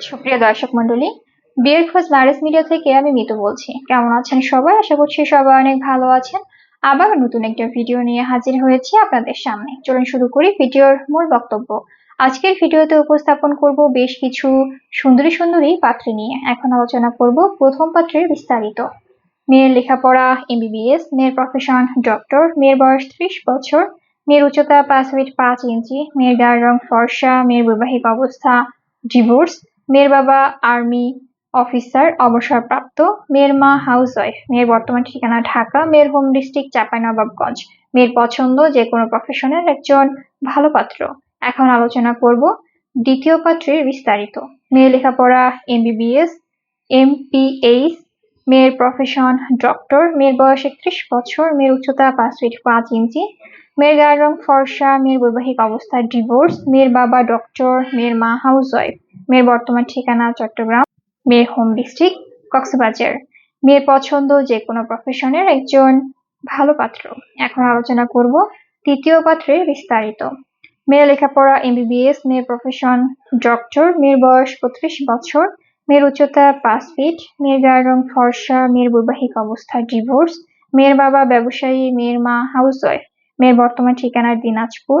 সুপ্রিয় দর্শক মন্ডলী বিয়ের খোঁজ ম্যারেজ মিডিয়া থেকে আমি মিতু বলছি। কেমন আছেন সবাই? আশা করছি সবাই অনেক ভালো আছেন। আবার নতুন একটা ভিডিও নিয়ে হাজির হয়েছি আপনাদের সামনে। চলুন শুরু করি ভিডিওর মূল বক্তব্য। আজকের ভিডিওতে উপস্থাপন করব বেশ কিছু সুন্দরী সুন্দরী পাত্রী নিয়ে। এখন আলোচনা করব প্রথম পাত্রের বিস্তারিত। মেয়ের লেখাপড়া, এমবিবিএস, মেয়ের প্রফেশন ডক্টর মেয়ের বয়স ত্রিশ বছর, মেয়ের উচ্চতা পাঁচ ফিট পাঁচ ইঞ্চি, মেয়ের গায়ের রং ফর্সা, মেয়ের বৈবাহিক অবস্থা ডিভোর্স মেয়ের বাবা আর্মি অফিসার, অবসরপ্রাপ্ত। মেয়ের মা হাউস ওয়াইফ মেয়ের বর্তমান ঠিকানা ঢাকা, মেয়ের হোম ডিস্ট্রিক্ট চাঁপাইনবাবগঞ্জ মেয়ের পছন্দ যে কোনো প্রফেশনের একজন ভালো পাত্র। এখন আলোচনা করব দ্বিতীয় পাত্রের বিস্তারিত। মেয়ের লেখাপড়া এমবিবিএস এমপিএইচ মেয়ের প্রফেশন ডক্টর মেয়ের বয়স একত্রিশ বছর, মেয়ের উচ্চতা পাঁচ ফিট পাঁচ ইঞ্চি, মেয়ের গায়ের রং ফর্সা, মেয়ের বৈবাহিক অবস্থা ডিভোর্স মেয়ের বাবা ডক্টর মেয়ের মা হাউস ওয়াইফ মেয়ের বর্তমান ঠিকানা চট্টগ্রাম, মেয়ের হোম ডিস্ট্রিক্ট কক্সবাজার। মেয়ের পছন্দ যে কোনো প্রফেশনের একজন ভালো পাত্র। এখন আলোচনা করব তৃতীয় পাত্রে বিস্তারিত। মেয়ের লেখাপড়া এমবিবিএস মেয়ের প্রফেশন ডক্টর মেয়ের বয়স পঁয়ত্রিশ বছর, মেয়ের উচ্চতা পাঁচ ফিট মেয়ের গায়ের রং ফর্সা, মেয়ের বৈবাহিক অবস্থা ডিভোর্স মেয়ের বাবা ব্যবসায়ী, মেয়ের মা হাউস ওয়াইফ মেয়ের বর্তমান ঠিকানা দিনাজপুর